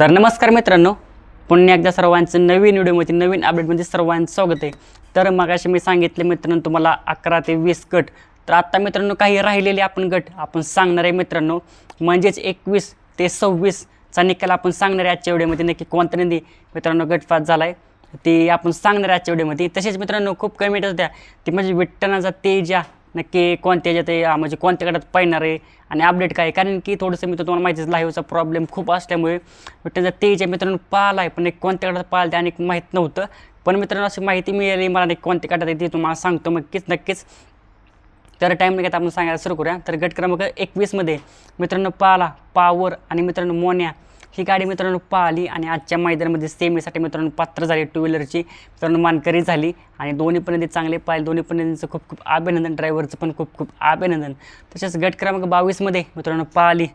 तर नमस्कार मित्रांनो पुन्हा एकदा सर्वांचं नवीन व्हिडिओमध्ये नवीन अपडेटमध्ये सर्वांचं स्वागत आहे. तर मगाशी मी सांगितले मित्रांनो तुम्हाला अकरा ते वीस गट. तर आत्ता मित्रांनो काही राहिलेले आपण गट आपण सांगणार आहे मित्रांनो. म्हणजेच एकवीस ते सव्वीसचा निकाल आपण सांगणार आहे आजच्या व्हिडिओमध्ये. नक्की कोणत्या नदी मित्रांनो गटपात झाला आहे ते आपण सांगणार आहे आजच्या व्हिडिओमध्ये. तसेच मित्रांनो खूप कमेंट होत्या. ते म्हणजे विठ्ठणाचा तेजा नक्की कोणत्या याच्यात आहे, म्हणजे कोणत्या गटात पाहणार आहे आणि अपडेट काय आहे. कारण की थोडंसं मित्र तुम्हाला माहितीच लाईव्हचा प्रॉब्लेम खूप असल्यामुळे त्याचा तेच्या मित्रांनो पाहिला आहे पण एक कोणत्या गटात पाहिलं ते आणि माहीत नव्हतं. पण मित्रांनो अशी माहिती मिळाली मला नाही कोणत्या गटात आहे ते तुम्हाला सांगतो नक्कीच नक्कीच. तर टाईम नाही घेता आपण सांगायला सुरू करूया. तर गट क्रमांक एकवीसमध्ये मित्रांनो पाला पावर आणि मित्रांनो मोन्या. ही गाडी मित्रांनो पाहिली आणि आजच्या मैदानामध्ये सेमीसाठी मित्रांनो पात्र झाली टू व्हीलरची मित्रांनो मानकरी झाली आणि दोन्ही पण चांगले पाहिले. दोन्ही पण खूप खूप अभिनंदन ड्रायव्हरचं पण खूप खूप अभिनंदन. तसेच गट क्रमांक बावीसमध्ये मित्रांनो पाहिली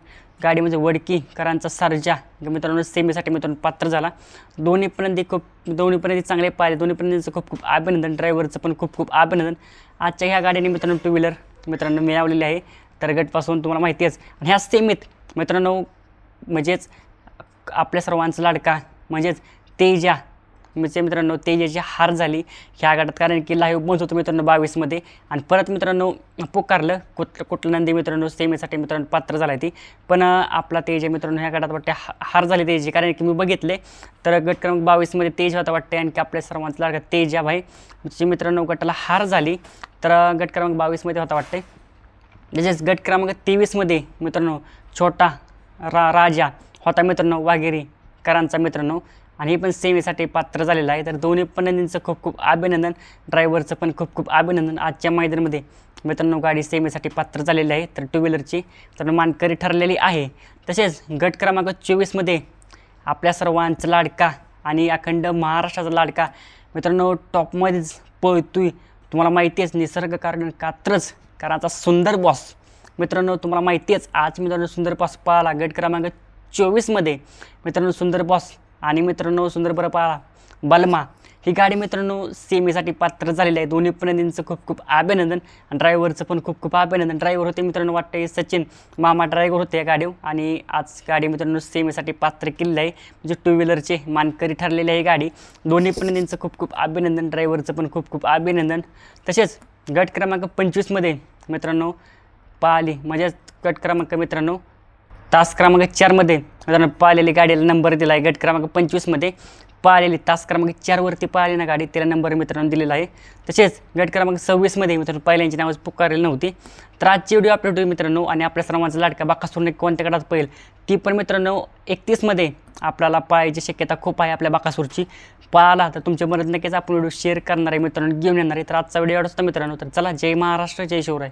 गाडी म्हणजे वडकी करांचा सर्जा. मित्रांनो सेमीसाठी मित्रांनो पात्र झाला. दोन्ही पण खूप दोन्ही पण चांगले पाहिले. दोन्ही पण खूप खूप अभिनंदन ड्रायव्हरचं पण खूप खूप अभिनंदन. आजच्या ह्या गाडीने मित्रांनो टू व्हीलर मित्रांनो मिळवलेली आहे. तर गटपासून तुम्हाला माहिती आहेच. आणि ह्या सेमीत मित्रांनो म्हणजेच आपल्या सर्वांचा लाडका म्हणजेच तेजा. म्हणजे मित्रांनो तेजाची हार झाली ह्या गटात. कारण की लाईव्ह बोलत होतो मित्रांनो बावीसमध्ये आणि परत मित्रांनो पुकारलं. कुठलं कुठलं नंदी मित्रांनो सेमीसाठी मित्रांनो पात्र झाला ती. पण आपला तेज मित्रांनो ह्या गटात वाटते हा- हार झाली तेजी. कारण की मी बघितले तर गट क्रमांक बावीसमध्ये तेज होता वाटते आणखी आपल्या सर्वांचा लाडका तेजा भाई. जी मित्रांनो गटाला हार झाली. तर गट क्रमांक बावीसमध्ये होता वाटते तसेच गट क्रमांक तेवीसमध्ये मित्रांनो छोटा रा राजा होता मित्रांनो वाघेरी करांचा मित्रांनो. आणि हे पण सेवेसाठी पात्र झालेलं आहे. तर दोन्ही पण खूप खूप अभिनंदन ड्रायव्हरचं पण खूप खूप अभिनंदन आजच्या मैदानामध्ये. मित्रांनो गाडी सेवेसाठी पात्र झालेली आहे. तर टू व्हीलरची तर मानकरी ठरलेली आहे. तसेच गट क्रमांक चोवीसमध्ये आपल्या सर्वांचा लाडका आणि अखंड महाराष्ट्राचा लाडका मित्रांनो टॉपमध्येच पळतोय. तुम्हाला माहिती आहेच निसर्ग कारण कात्रच कारणचा सुंदर बॉस मित्रांनो तुम्हाला माहिती आहेच आज मित्रांनो सुंदर बॉस पाहिला गट क्रमांक चोवीसमध्ये मित्रांनो सुंदर बॉस आणि मित्रांनो सुंदर बरं पाहिला बलमा ही गाडी मित्रांनो सेमीसाठी पात्र झालेली आहे. दोन्ही पण खूप खूप अभिनंदन आणि ड्रायव्हरचं पण खूप खूप अभिनंदन. ड्रायव्हर होते मित्रांनो वाटते सचिन मामा ड्रायव्हर होते या गाडीवर. आणि आज गाडी मित्रांनो सेमीसाठी पात्र केलेलं आहे. म्हणजे टू व्हीलरचे मानकरी ठरलेली आहे गाडी. दोन्ही पण खूप खूप अभिनंदन. ड्रायव्हरचं पण खूप खूप अभिनंदन. तसेच गट क्रमांक पंचवीसमध्ये मित्रांनो पाहिली म्हणजेच गट क्रमांक मित्रांनो तास क्रमांक चारमध्ये पाळलेली गाडीला नंबर दिला आहे गट क्रमांक पंचवीसमध्ये पाळलेली तास क्रमांक चारवरती पाळली ना गाडी तिला नंबर मित्रांनो दिलेला आहे. तसेच गट क्रमांक सव्वीसमध्ये मित्रांनो पहिल्यांची नावच पुकारलेली नव्हती. तर आजची व्हिडिओ अपलोड होईल मित्रांनो आणि आपल्या सर्वांचा लाडका बाकासूरने कोणत्या गटात पाहिल ती पण मित्रांनो एकतीसमध्ये आपल्याला पाहायची शक्यता खूप आहे आपल्या बाकासूरची पाहिला तर तुमच्या मदत नक्कीच आपण व्हिडिओ शेअर करणार आहे मित्रांनो घेऊन येणार आहे. तर आजचा व्हिडिओ आवडतो मित्रांनो तर चला जय महाराष्ट्र जय शिवराय.